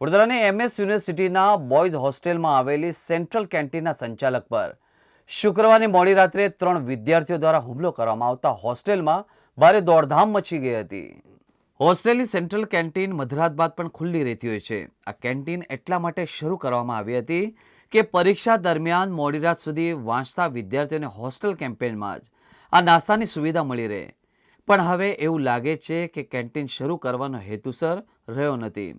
વડોદરાની એમએસ યુનિવર્સિટીના બોયઝ હોસ્ટેલમાં આવેલી સેન્ટ્રલ કેન્ટીનના સંચાલક પર શુક્રવારની મોડી રાત્રે ત્રણ વિદ્યાર્થીઓ દ્વારા હુમલો કરવામાં આવતા હોસ્ટેલમાં ભારે દોડધામ મચી ગઈ હતી. હોસ્ટેલની સેન્ટ્રલ કેન્ટીન મધરાત બાદ પણ ખુલ્લી રહેતી હોય છે. આ કેન્ટીન એટલા માટે શરૂ કરવામાં આવી હતી કે પરીક્ષા દરમિયાન મોડી રાત સુધી વાંચતા વિદ્યાર્થીઓને હોસ્ટેલ કેમ્પેનમાં જ આ નાસ્તાની સુવિધા મળી રહે. પણ હવે એવું લાગે છે કે કેન્ટીન શરૂ કરવાનો હેતુસર રહ્યો નથી.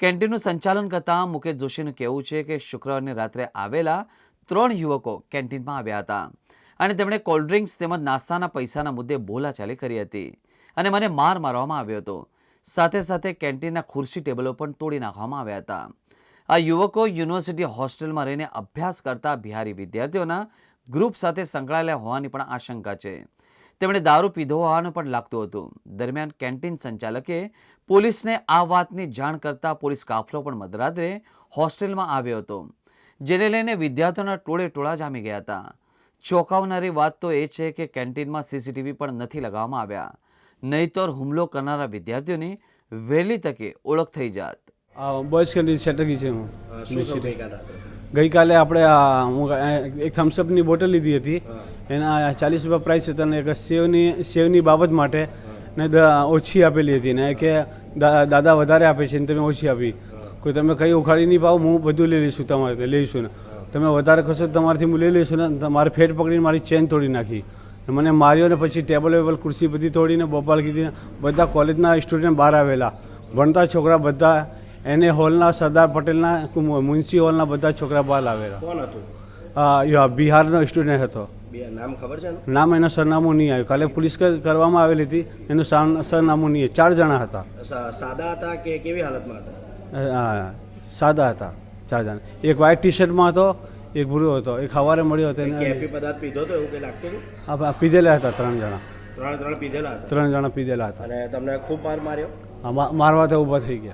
કેન્ટીનનું સંચાલન કરતા મુકેશ જોશીનું કહેવું છે કે શુક્રવારની રાત્રે આવેલા ત્રણ યુવકો કેન્ટીનમાં આવ્યા હતા. અને તેમણે કોલ્ડ તેમજ નાસ્તાના પૈસાના મુદ્દે બોલાચાલી કરી હતી. અને મને માર મારવામાં આવ્યો હતો. સાથે સાથે કેન્ટીનના ખુરશી ટેબલો પણ તોડી નાખવામાં આવ્યા હતા. આ યુવકો યુનિવર્સિટી હોસ્ટેલમાં રહીને અભ્યાસ કરતા બિહારી વિદ્યાર્થીઓના ગ્રુપ સાથે સંકળાયેલા હોવાની પણ આશંકા છે. તેમણે દારૂ પીધો હોવાનું પણ લાગતું હતું. દરમિયાન કેન્ટીન સંચાલકે પોલીસને આ વાતની જાણ કરતા પોલીસ કાફલો પણ મધરાત્રે હોસ્ટેલમાં આવ્યો હતો જેને લઈને વિદ્યાર્થીઓના ટોળે ટોળા જામી ગયા હતા. ચોંકાવનારી વાત તો એ છે કે કેન્ટીનમાં સીસીટીવી પણ નથી લગાવવામાં આવ્યા નહીતર હુમલો કરનારા વિદ્યાર્થીઓની વહેલી તકે ઓળખ થઈ જાત. આ બોયઝ કેન્ટીન સેટકી છે હું. ગઈકાલે આપણે હું એક થમ્સઅપની બોટલ લીધી હતી. એના ચાલીસ રૂપિયા પ્રાઇસ હતા અને એક સેવની સેવની બાબત માટે ને દ- ઓછી આપેલી હતી ને કે દાદા વધારે આપે છે ને તમે ઓછી આપી. કોઈ તમે કઈ ઉખાડી નહીં પાવ હું બધું લઈ લઈશું તમારે લઈશું ને. તમે વધારે કરશો તો તમારાથી હું લઈ લઈશું ને મારે ફેટ પકડીને મારી ચેન તોડી નાખી. મને માર્યો ને પછી ટેબલ વેબલ ખુરશી બધી તોડીને બોપાલ કીધી બધા કોલેજના સ્ટુડન્ટ બહાર આવેલા. ભણતા છોકરા બધા એને હોલના સરદાર પટેલના મુનશી હોલના બધા છોકરા બહાર આવેલા. બિહારનો સ્ટુડન્ટ હતો. બે નામ ખબર છે નામ એનું સરનામું નહીં આવ્યું. કાલે પોલીસ કર- કરવામાં આવેલી હતી. એનું સરનામું નહીં. ચાર જણા હતા. સાદા હતા કે કેવી હાલતમાં હતા? હા. સાદા હતા. ચાર જણા. એક વ્હાઇટ ટી શર્ટમાં હતો એક ભૂરો હતો. એક સવારે મળ્યો હતો કેફી પદાર્થ પીધો હતો એવું કંઈ લાગતું હતું? આ પીધેલા હતા ત્રણ જણા. ત્રણ ત્રણ પીધેલા હતા. ત્રણ જણા પીધેલા હતા. અને તમને ખૂબ માર માર્યો? મારવા તો ઊભા થઈ ગયા.